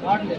Gracias.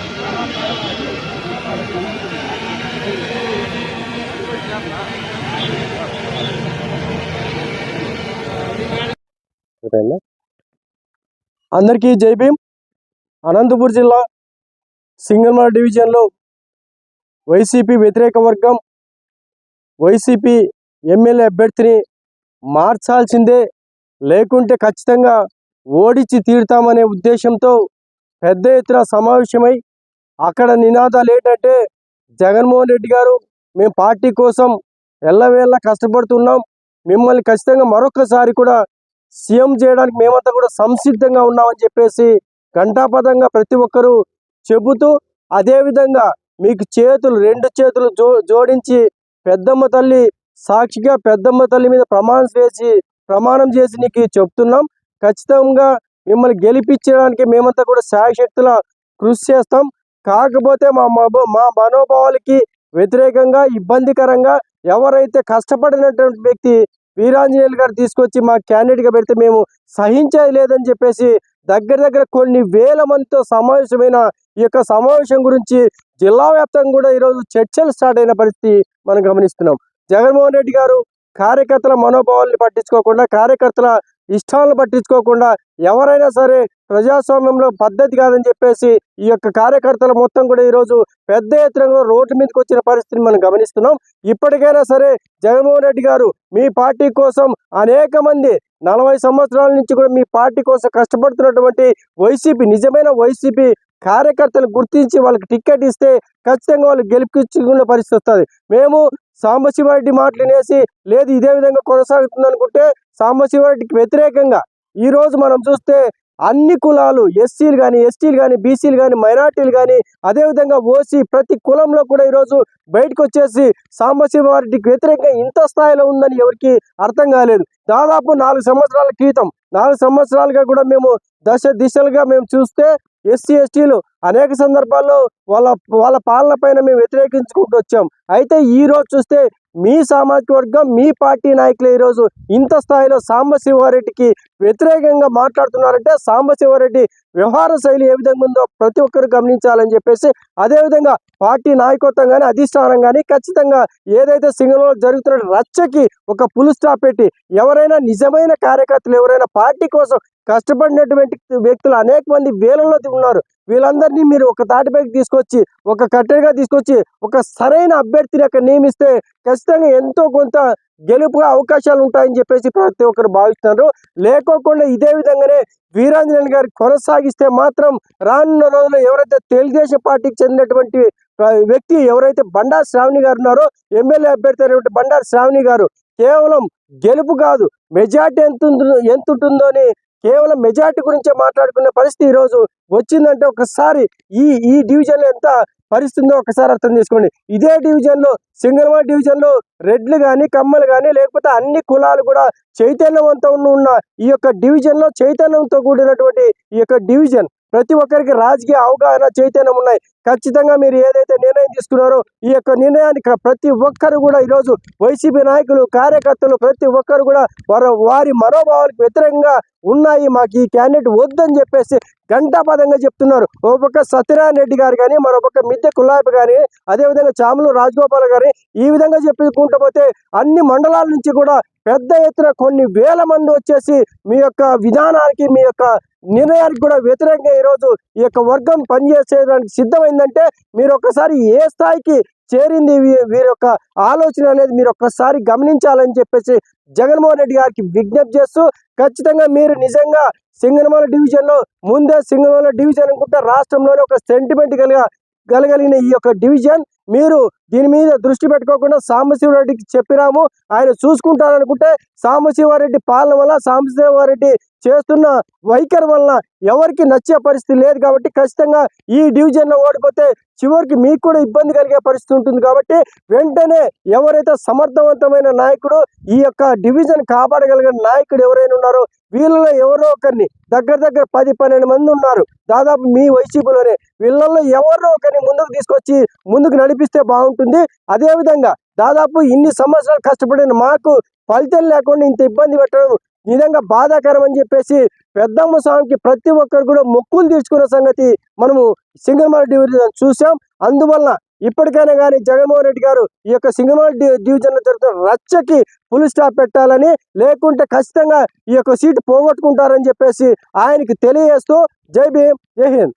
అందరికీ జై భీమ్. అనంతపూర్ జిల్లా సింగల్మల డివిజన్లో వైసీపీ వ్యతిరేక వర్గం వైసీపీ ఎమ్మెల్యే అభ్యర్థిని మార్చాల్సిందే లేకుంటే ఖచ్చితంగా ఓడించి తీరుతామనే ఉద్దేశంతో పెద్ద ఎత్తున సమావేశమై అక్కడ నినాదాలు ఏంటంటే జగన్మోహన్ రెడ్డి గారు మేము పార్టీ కోసం ఎల్లవేళ్ళ కష్టపడుతున్నాం. మిమ్మల్ని ఖచ్చితంగా మరొకసారి కూడా సీఎం చేయడానికి మేమంతా కూడా సంసిద్ధంగా ఉన్నామని చెప్పేసి ఘంటాపదంగా ప్రతి ఒక్కరూ చెబుతూ అదేవిధంగా మీకు చేతులు రెండు చేతులు జో జోడించి పెద్దమ్మ తల్లి సాక్షిగా పెద్దమ్మ తల్లి మీద ప్రమాణం చేసి ప్రమాణం చేసి నీకు చెప్తున్నాం. ఖచ్చితంగా మిమ్మల్ని గెలిపించడానికి మేమంతా కూడా శాయశక్తుల కృషి చేస్తాం. కాకపోతే మా మా మనోభావాలకి వ్యతిరేకంగా ఇబ్బందికరంగా ఎవరైతే కష్టపడినటువంటి వ్యక్తి వీరాంజనేయులు గారు తీసుకొచ్చి మా క్యాండిడేట్గా పెడితే మేము సహించేది లేదని చెప్పేసి దగ్గర దగ్గర కొన్ని వేల మందితో సమావేశమైన ఈ యొక్క సమావేశం గురించి జిల్లా వ్యాప్తంగా కూడా ఈరోజు చర్చలు స్టార్ట్ అయిన పరిస్థితి మనం గమనిస్తున్నాం. జగన్మోహన్ రెడ్డి గారు కార్యకర్తల మనోభావాల్ని పట్టించుకోకుండా కార్యకర్తల ఇష్టాలను పట్టించుకోకుండా ఎవరైనా సరే ప్రజాస్వామ్యంలో పద్ధతి కాదని చెప్పేసి ఈ యొక్క కార్యకర్తలు మొత్తం కూడా ఈరోజు పెద్ద ఎత్తున రోడ్డు మీదకి వచ్చిన పరిస్థితిని మనం గమనిస్తున్నాం. ఇప్పటికైనా సరే జగన్మోహన్ రెడ్డి గారు మీ పార్టీ కోసం అనేక మంది నలభై సంవత్సరాల నుంచి కూడా మీ పార్టీ కోసం కష్టపడుతున్నటువంటి వైసీపీ నిజమైన వైసీపీ కార్యకర్తలు గుర్తించి వాళ్ళకి టికెట్ ఇస్తే ఖచ్చితంగా వాళ్ళు గెలిపించుకునే పరిస్థితి వస్తుంది. మేము సాంబశివారెడ్డి మాటలు లేదు ఇదే విధంగా కొనసాగుతుంది అనుకుంటే సాంబశివారెడ్డికి వ్యతిరేకంగా ఈరోజు మనం చూస్తే అన్ని కులాలు ఎస్సీలు కానీ ఎస్టీలు కానీ బీసీలు కానీ మైనార్టీలు కానీ అదేవిధంగా ఓసీ ప్రతి కులంలో కూడా ఈరోజు బయటకు వచ్చేసి సాంబశివారెడ్డికి వ్యతిరేకంగా ఇంత స్థాయిలో ఉందని ఎవరికి అర్థం కాలేదు. దాదాపు నాలుగు సంవత్సరాల క్రితం నాలుగు సంవత్సరాలుగా కూడా మేము దశ దిశలుగా మేము చూస్తే ఎస్సీ ఎస్టీలు అనేక సందర్భాల్లో వాళ్ళ వాళ్ళ పాలన పైన మేము వ్యతిరేకించుకుంటూ వచ్చాం. అయితే ఈ రోజు చూస్తే మీ సామాజిక వర్గం మీ పార్టీ నాయకులు ఈరోజు ఇంత స్థాయిలో సాంబశివారెడ్డికి వ్యతిరేకంగా మాట్లాడుతున్నారంటే సాంబశివారెడ్డి వ్యవహార శైలి ఏ విధంగా ఉందో ప్రతి ఒక్కరు గమనించాలని చెప్పేసి అదేవిధంగా పార్టీ నాయకత్వం కానీ అధిష్టానం కానీ ఖచ్చితంగా ఏదైతే సింగంలో జరుగుతున్న రచ్చకి ఒక పులు స్టాప్ పెట్టి ఎవరైనా నిజమైన కార్యకర్తలు ఎవరైనా పార్టీ కోసం కష్టపడినటువంటి వ్యక్తులు అనేక మంది వేలల్లో ఉన్నారు. వీళ్ళందరినీ మీరు ఒక తాటిపైకి తీసుకొచ్చి ఒక కట్టెగా తీసుకొచ్చి ఒక సరైన అభ్యర్థిని అక్కడ నియమిస్తే ఖచ్చితంగా ఎంతో కొంత గెలుపుగా అవకాశాలు ఉంటాయని చెప్పేసి ప్రతి ఒక్కరు భావిస్తున్నారు. లేకోకుండా ఇదే విధంగానే వీరాంజనేయులు గారి కొనసాగిస్తే మాత్రం రానున్న రోజుల్లో ఎవరైతే తెలుగుదేశం పార్టీకి చెందినటువంటి వ్యక్తి ఎవరైతే బండారు శ్రావణి గారు ఉన్నారో ఎమ్మెల్యే అభ్యర్థి అయినటువంటి బండారు శ్రావణి గారు కేవలం గెలుపు కాదు మెజార్టీ ఎంత ఎంత ఉంటుందో అని కేవలం మెజార్టీ గురించే మాట్లాడుకునే పరిస్థితి ఈ రోజు వచ్చిందంటే ఒకసారి ఈ ఈ డివిజన్ ఎంత పరిస్థితుందో ఒకసారి అర్థం చేసుకోండి. ఇదే డివిజన్లో సింగల్వాడ డివిజన్లో రెడ్లు కానీ కమ్మలు కానీ లేకపోతే అన్ని కులాలు కూడా చైతన్యవంతం ఉన్న ఈ యొక్క డివిజన్లో చైతన్యంతో కూడినటువంటి ఈ యొక్క డివిజన్ ప్రతి ఒక్కరికి రాజకీయ అవగాహన చైతన్యం ఉన్నాయి. ఖచ్చితంగా మీరు ఏదైతే నిర్ణయం తీసుకున్నారో ఈ యొక్క నిర్ణయానికి ప్రతి ఒక్కరు కూడా ఈరోజు వైసీపీ నాయకులు కార్యకర్తలు ప్రతి ఒక్కరు కూడా వారు వారి మనోభావాలకు వ్యతిరేకంగా ఉన్నాయి. మాకు ఈ క్యాండిడేట్ వద్దని చెప్పేసి గంటాపదంగా చెప్తున్నారు. ఒక పక్క సత్యనారాయణ రెడ్డి గారు కానీ మరొక మిద్దె కుల్లాయప గారి అదేవిధంగా చాములు రాజగోపాల్ కానీ ఈ విధంగా చెప్పుకుంటూ పోతే అన్ని మండలాల నుంచి కూడా పెద్ద ఎత్తున కొన్ని వేల మంది వచ్చేసి మీ యొక్క విధానానికి మీ యొక్క నిర్ణయానికి కూడా వ్యతిరేకంగా ఈరోజు ఈ యొక్క వర్గం పనిచేసేదానికి సిద్ధమైందంటే మీరు ఒక్కసారి ఏ స్థాయికి చేరింది వీరి యొక్క ఆలోచన అనేది మీరు ఒక్కసారి గమనించాలని చెప్పేసి జగన్మోహన్ రెడ్డి గారికి విజ్ఞప్తి చేస్తూ ఖచ్చితంగా మీరు నిజంగా సింగనమల డివిజన్లో ముందే సింగనమల డివిజన్ అనుకుంటే రాష్ట్రంలోనే ఒక సెంటిమెంట్ కలిగ కలగలిగిన ఈ యొక్క డివిజన్. మీరు దీని మీద దృష్టి పెట్టుకోకుండా సాంబశివరెడ్డికి చెప్పిరాము. ఆయన చూసుకుంటారనుకుంటే సాంబశివారెడ్డి పాలన వల్ల సాంబశివారెడ్డి చేస్తున్న వైఖరి వలన ఎవరికి నచ్చే పరిస్థితి లేదు కాబట్టి ఖచ్చితంగా ఈ డివిజన్లో ఓడిపోతే చివరికి మీకు కూడా ఇబ్బంది కలిగే పరిస్థితి ఉంటుంది కాబట్టి వెంటనే ఎవరైతే సమర్థవంతమైన నాయకుడు ఈ యొక్క డివిజన్ కాపాడగలిగిన నాయకుడు ఎవరైనా ఉన్నారో వీళ్ళలో ఎవరో ఒకరిని దగ్గర దగ్గర పది పన్నెండు మంది ఉన్నారు. దాదాపు మీ వైసీపీలోనే వీళ్ళల్లో ఎవరో ఒకరిని ముందుకు తీసుకొచ్చి ముందుకు నడిపిస్తే బాగుంటుంది. అదేవిధంగా దాదాపు ఇన్ని సంవత్సరాలు కష్టపడిన మాకు ఫలితం లేకుండా ఇంత ఇబ్బంది పెట్టడం నిజంగా బాధాకరం అని చెప్పేసి పెద్దమ్మ స్వామికి ప్రతి ఒక్కరు కూడా మొక్కులు తీర్చుకున్న సంగతి మనము సింగమాల డివిజన్ చూసాం అందువల్ల ఇప్పటికైనా కానీ జగన్మోహన్ రెడ్డి గారు ఈ యొక్క సింగమాల డివిజన్లో జరుగుతున్న రచ్చకి ఫుల్ స్టాప్ పెట్టాలని లేకుంటే ఖచ్చితంగా ఈ యొక్క సీటు పోగొట్టుకుంటారని చెప్పేసి ఆయనకి తెలియజేస్తూ జై భీమ్ జై హింద్.